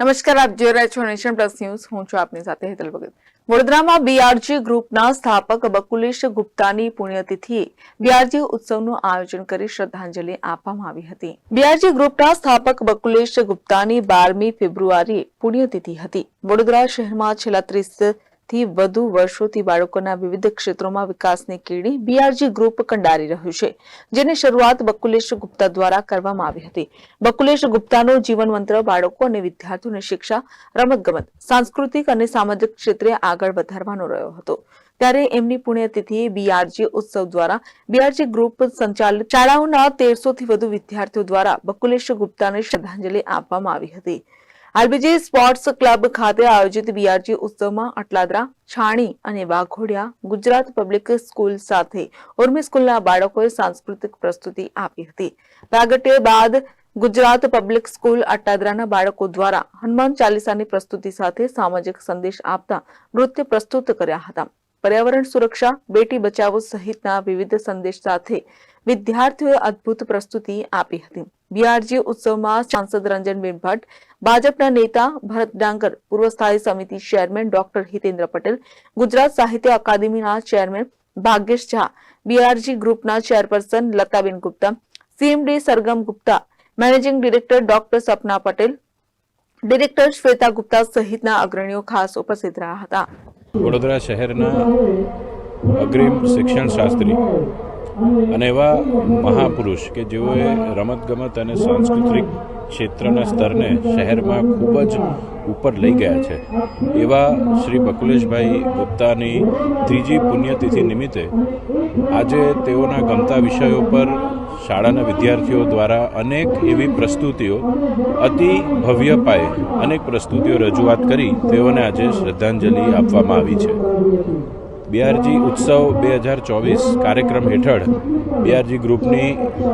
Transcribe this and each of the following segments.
નમસ્કાર, આપ જોઈ રહ્યા છો નેશન પ્લસ ન્યૂઝ. હું છું આપની સાથે હેતલ ભગત. વડોદરામાં બીઆરજી ગ્રુપના સ્થાપક બકુલેશ ગુપ્તાની પુણ્યતિથિએ બીઆરજી ઉત્સવનું આયોજન કરી શ્રદ્ધાંજલિ આપવામાં આવી હતી. બીઆરજી ગ્રુપના સ્થાપક બકુલેશ ગુપ્તાની બારમી ફેબ્રુઆરીએ પુણ્યતિથિ હતી. વડોદરા શહેરમાં છેલ્લા ત્રીસ થી વધુ વર્ષોથી બાળકોના વિવિધ ક્ષેત્રોમાં વિકાસની કીડી બીઆરજી ગ્રુપ કંડારી રહ્યું છે, જેની શરૂઆત બકુલેશ ગુપ્તા દ્વારા કરવામાં આવી હતી. બકુલેશ ગુપ્તાનો જીવન મંત્ર બાળકો અને વિદ્યાર્થીઓને શિક્ષા, રમતગમત, સાંસ્કૃતિક અને સામાજિક ક્ષેત્રે આગળ વધારવાનો રહ્યો હતો. ત્યારે એમની પુણ્યતિથિએ બીઆરજી ઉત્સવ દ્વારા બીઆરજી ગ્રુપ સંચાલિત શાળાઓના તેરસો થી વધુ વિદ્યાર્થીઓ દ્વારા બકુલેશ ગુપ્તાને શ્રદ્ધાંજલિ આપવામાં આવી હતી. આરબીજી સ્પોર્ટ્સ ક્લબ ખાતે આયોજિત બીઆરજી ઉત્સવમાં અટલાદરા, છાણી અને વાઘોડિયા ગુજરાત પબ્લિક સ્કૂલ સાથે ઉર્મી સ્કૂલના બાળકોએ સાંસ્કૃતિક પ્રસ્તુતિ આપી હતી. પ્રાગટ્ય બાદ ગુજરાત પબ્લિક સ્કૂલ અટાદરાના બાળકો દ્વારા હનુમાન ચાલીસાની પ્રસ્તુતિ સાથે સામાજિક સંદેશ આપતા નૃત્ય પ્રસ્તુત કર્યા હતા. પર્યાવરણ સુરક્ષા, બેટી બચાવો સહિતના વિવિધ સંદેશ સાથે વિદ્યાર્થીઓએ અદ્ભુત પ્રસ્તુતિ આપી હતી. બીઆરજી ઉત્સવમાં સાંસદ રંજનબેન ભટ્ટ ભાજપના નેતા ભરત ડાંગર પૂર્વ સ્થાયી સમિતિ ચેરમેન ડોક્ટર હિતેન્દ્ર પટેલ, ગુજરાત સાહિત્ય અકાદમીના ચેરમેન ભાગ્યેશ ઝા બીઆરજી ગ્રુપના chairperson Lataben Gupta CMD Sargam Gupta, managing director doctor Sapna Patel, director Shweta Gupta સહિતના અગ્રણીઓ ખાસ ઉપસ્થિત રહ્યા હતા. વડોદરા શહેરના અગ્રીમ શિક્ષણ શાસ્ત્રી અને એવા મહાપુરુષ કે જેઓએ રમતગમત અને સાંસ્કૃતિક ક્ષેત્રના સ્તરને શહેરમાં ખૂબ જ ઉપર લઈ ગયા છે. એવા શ્રી બકુલેશભાઈ ગુપ્તાની ત્રીજી પુણ્યતિથિ નિમિત્તે આજે તેઓના ગમતા વિષયો પર શાળાના વિદ્યાર્થીઓ દ્વારા અનેક એવી પ્રસ્તુતિઓ, અતિ ભવ્ય પાયે અનેક પ્રસ્તુતિઓ રજૂઆત કરી તેઓને આજે શ્રદ્ધાંજલિ આપવામાં આવી છે. બીઆરજી ઉત્સવ બે હજાર ચોવીસ કાર્યક્રમ હેઠળ બીઆરજી ગ્રુપની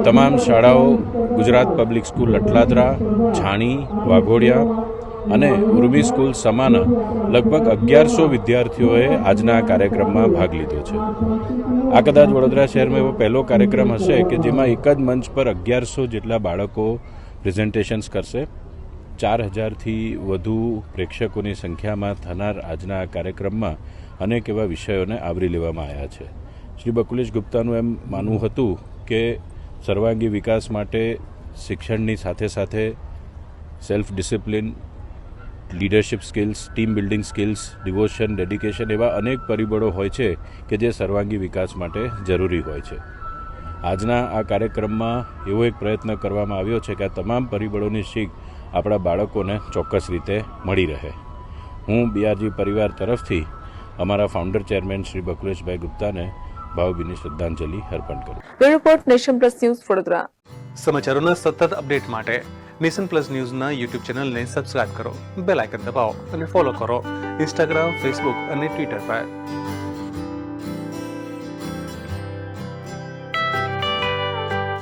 તમામ શાળાઓ ગુજરાત પબ્લિક સ્કૂલ અટલાદરા છાણી, વાઘોડિયા અને ઉર્મી સ્કૂલ સમાના લગભગ અગિયારસો વિદ્યાર્થીઓએ આજના કાર્યક્રમમાં ભાગ લીધો છે. આ કદાચ વડોદરા શહેરમાં એવો પહેલો કાર્યક્રમ હશે કે જેમાં એક જ મંચ પર અગિયારસો જેટલા બાળકો પ્રેઝન્ટેશન્સ કરશે. ચાર હજારથી વધુ પ્રેક્ષકોની સંખ્યામાં થનાર આજના આ કાર્યક્રમમાં અનેક એવા વિષયોને આવરી લેવામાં આવ્યા છે. શ્રી બકુલેશ ગુપ્તાનું એમ માનવું હતું કે સર્વાંગી વિકાસ માટે શિક્ષણની સાથે સાથે self discipline leadership skills team building skills devotion dedication એવા અનેક પરિબળો હોય છે કે જે સર્વાંગી વિકાસ માટે જરૂરી હોય છે. આજના આ કાર્યક્રમમાં એવો એક પ્રયત્ન કરવામાં આવ્યો છે કે આ તમામ પરિબળોની શીખ આપણા બાળકોને ચોક્કસ રીતે મળી રહે. હું બીઆરજી પરિવાર તરફથી અમારા ફાઉન્ડર ચેરમેન શ્રી બકુલેશભાઈ ગુપ્તાને ભાવભીની શ્રદ્ધાંજલિ અર્પણ કરું bureau report Nation Plus News Vadodara. સમાચારોના સતત અપડેટ માટે નેશન પ્લસ ન્યૂઝના યુટ્યુબ ચેનલને સબસ્ક્રાઇબ કરો બેલ આઇકન દબાવો અને ફોલો કરો. ઇન્સ્ટાગ્રામ ફેસબુક અને ટ્વિટર પર.